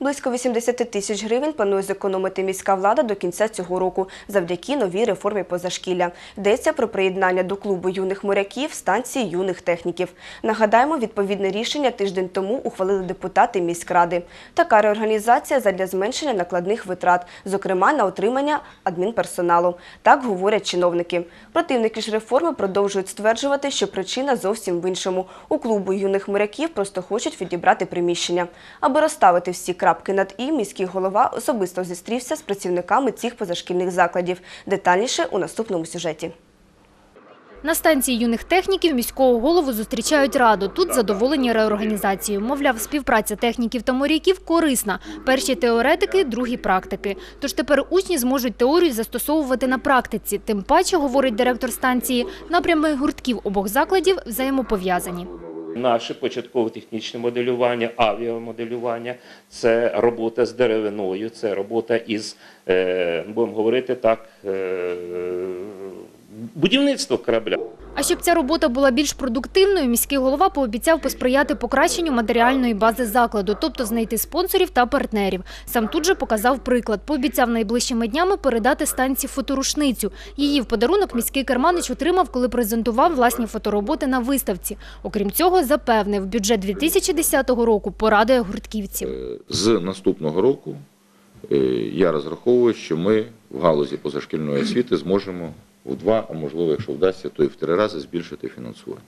Близько 80 тисяч гривень планує зекономити міська влада до кінця цього року завдяки новій реформі позашкілля. Йдеться про приєднання до клубу юних моряків станції юних техніків. Нагадаємо, відповідне рішення тиждень тому ухвалили депутати міськради. Така реорганізація задля зменшення накладних витрат, зокрема на отримання адмінперсоналу. Так говорять чиновники. Противники ж реформи продовжують стверджувати, що причина зовсім в іншому. У клубу юних моряків просто хочуть відібрати приміщення. Аби розставити всі крапки над і, міський голова особисто зустрівся з працівниками цих позашкільних закладів. Детальніше у наступному сюжеті. На станції юних техніків міського голову зустрічають раду. Тут задоволені реорганізацією. Мовляв, співпраця техніків та моряків корисна. Перші теоретики, другі практики. Тож тепер учні зможуть теорію застосовувати на практиці. Тим паче, говорить директор станції, напрями гуртків обох закладів взаємопов'язані. Наше початково-технічне моделювання, авіамоделювання це робота з деревиною, це робота із, е, будемо говорити так, е, будівництво корабля. А щоб ця робота була більш продуктивною, міський голова пообіцяв посприяти покращенню матеріальної бази закладу, тобто знайти спонсорів та партнерів. Сам тут же показав приклад. Пообіцяв найближчими днями передати станції фоторушницю. Її в подарунок міський керманич отримав, коли презентував власні фотороботи на виставці. Окрім цього, запевнив, бюджет 2010 року порадує гуртківців. Е, З наступного року е, я розраховую, що ми в галузі позашкільної освіти зможемо в два, а можливо, якщо вдасться, то і в три рази збільшити фінансування.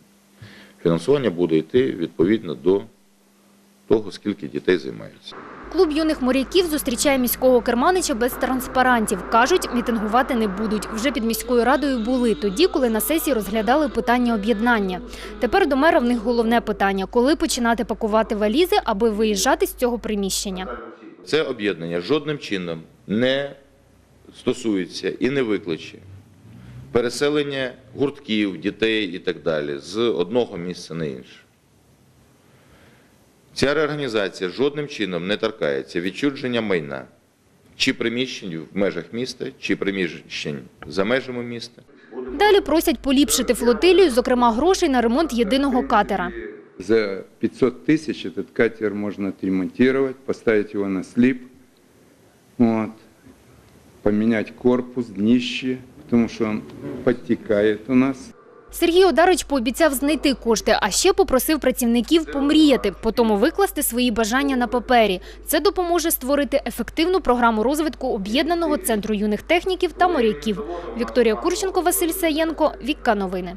Фінансування буде йти відповідно до того, скільки дітей займаються. Клуб юних моряків зустрічає міського керманича без транспарантів. Кажуть, мітингувати не будуть. Вже під міською радою були тоді, коли на сесії розглядали питання об'єднання. Тепер до мера в них головне питання – коли починати пакувати валізи, аби виїжджати з цього приміщення. Це об'єднання жодним чином не стосується і не викличе переселення гуртків, дітей і так далі з одного місця на інше. Ця реорганізація жодним чином не торкається відчудження майна чи приміщень в межах міста, чи приміщень за межами міста. Далі просять поліпшити флотилію, зокрема грошей на ремонт єдиного катера. За 500 тысяч этот катер можно отремонтировать, поставить его на слип, вот, поменять корпус, днище, потому що підтікає у нас. Сергій Одарич пообіцяв знайти кошти, а ще попросив працівників помріяти, потім викласти свої бажання на папері. Це допоможе створити ефективну програму розвитку об'єднаного центру юних техніків та моряків. Вікторія Курченко, Василь Саєнко, Вікка Новини.